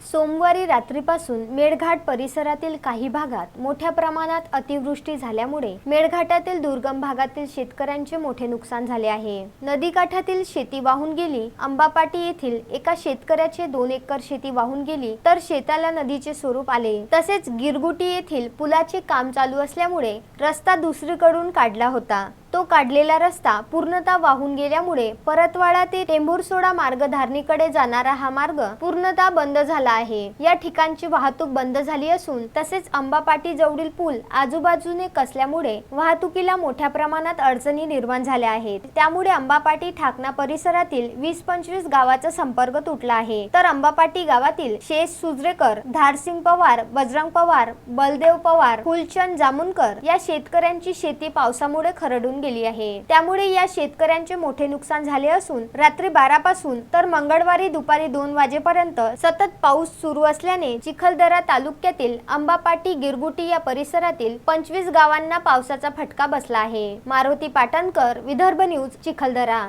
सोमवारी रात्रीपासून मेळघाट परिसरातील काही भागात मोठ्या प्रमाणात अतिवृष्टी झाल्यामुळे मेळघाटातील दुर्गम भागातील शेतकऱ्यांचे मोठे नुकसान झाले आहे. नदीकाठातील शेती वाहून गेली अंबापाटी येथील एका शेतकऱ्याचे दोन एकर शेती वाहून गेली तर शेताला नदीचे स्वरूप आले. तसेच गिरगुटी येथील पुलाचे काम चालू असल्यामुळे रस्ता दुसरीकडून काढला होता. तो काढलेला रस्ता पूर्णतः वाहून गेल्यामुळे परतवाडा ते टेंभुरसोडा मार्गधारणीकडे जाणारा हा मार्ग पूर्णतः बंद झाला आहे. या ठिकाणची वाहतूक बंद झाली असून तसेच अंबापाटी जवळील पूल आजूबाजूने कसल्यामुळे वाहतुकीला मोठ्या प्रमाणात अडचणी निर्माण झाल्या आहेत. त्यामुळे अंबापाटी ठाकणा परिसरातील वीस पंचवीस गावाचा संपर्क तुटला आहे. तर अंबापाटी गावातील शेष सुजरेकर धारसिंग पवार बजरंग पवार बलदेव पवार फुलचंद जामुनकर या शेतकऱ्यांची शेती पावसामुळे खरडून गेली आहे. त्यामुळे या शेतकऱ्यांचे मोठे नुकसान झाले असून रात्री बारा पासून तर मंगळवारी दुपारी दोन वाजेपर्यंत सतत पाऊस सुरू असल्याने चिखलदरा तालुक्यातील अंबापाटी गिरगुटी या परिसरातील पंचवीस गावांना पावसाचा फटका बसला आहे. मारुती पाटणकर विदर्भ न्यूज चिखलदरा.